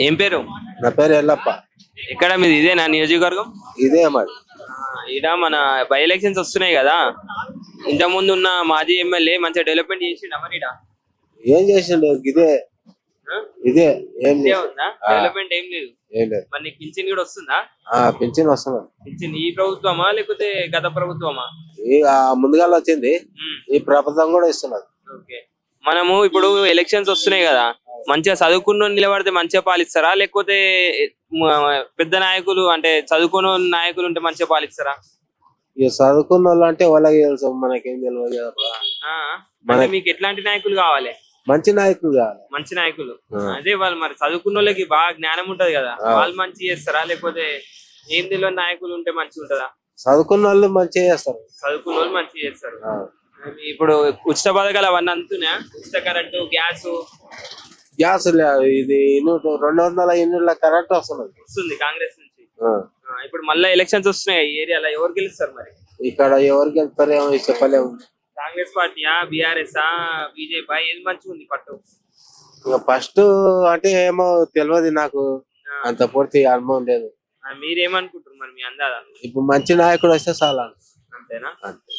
ఏం పేరు? నా పేరు ఎల్లప్ప. ఎక్కడ మీది ఇదేనా నియోజకవర్గం? ఇదే మరి ఈడ మన బై ఎలక్షన్స్ వస్తున్నాయి కదా. ఇంత ముందు ఉన్న మాజీ ఎమ్మెల్యే మంచిగా డెవలప్మెంట్ చేసిండ మరి ఈడ? ఏం చేసిండు? ఇదే. ఆ? ఇదే. ఏం ఇదే లేదు ఉందా? డెవలప్మెంట్ ఏం లేదు. ఏం లేదు. మరి నీకు పింఛన్ కూడా వస్తుందా? ఆ పింఛన్ వస్తున్నాడు పింఛన్ ఈ ప్రభుత్వమా లేకపోతే గత ప్రభుత్వమా? ఈ ఆ ముందుగాల వచ్చింది. ఉమ్, ఈ ప్రభుత్వం కూడా ఇస్తున్నది. ఓకే. మనము ఇప్పుడు ఎలక్షన్స్ వస్తున్నాయి కదా. మంచిగా చదువుకున్న నిలబడితే మంచిగా పాలిస్తారా? లేకపోతే పెద్ద నాయకులు అంటే చదువుకున్న నాయకులు ఉంటే మంచిగా పాలిస్తారా? ఇక చదువుకున్న వాళ్ళు అంటే వాళ్ళకి తెలుసు మనకేం తెలియదు అంటే మీకు ఎట్లాంటి నాయకులు కావాలి? మంచి నాయకులు కావాలి. మంచి నాయకులు. అదే వాళ్ళు మరి చదువుకున్న వాళ్ళకి బాగా జ్ఞానం ఉంటది కదా. వాళ్ళు మంచి చేస్తారా? లేకపోతే ఏం తెలియని నాయకులు ఉంటే మంచిగా ఉంటదా? చదువుకున్న వాళ్ళు మంచిగా చేస్తారు. చదువుకున్న వాళ్ళు మంచిగా చేస్తారు. ఇప్పుడు ఉచిత పథకాలు అవన్నీ అంతున్నా ఉచిత కరెంటు గ్యాస్ గ్యాస్ ఇది రెండు వందల యూనిట్ల కరెంట్ వస్తున్నది వస్తుంది కాంగ్రెస్ నుంచి. ఆ. ఇప్పుడు మళ్ళీ ఎలక్షన్స్ వస్తున్నాయి ఈ ఏరియాలో. ఎవరు గెలుస్తారు మరి? ఇక్కడ ఎవరికి వెళ్తారో ఏమో చెప్పలేము. కాంగ్రెస్ పార్టీయా బీఆర్ఎస్ ఆ బీజేపీ ఏది మంచిగా ఉంది పట్టు? ఇక ఫస్ట్ అంటే ఏమో తెలియదు నాకు. ఆ, అంత పూర్తి అనుభవం లేదు. ఆ, మీరేమనుకుంటారు మరి మీ అందాదా ఇప్పుడు మంచి నాయకుడు వస్తే చాలా అంతేనా? అంతే.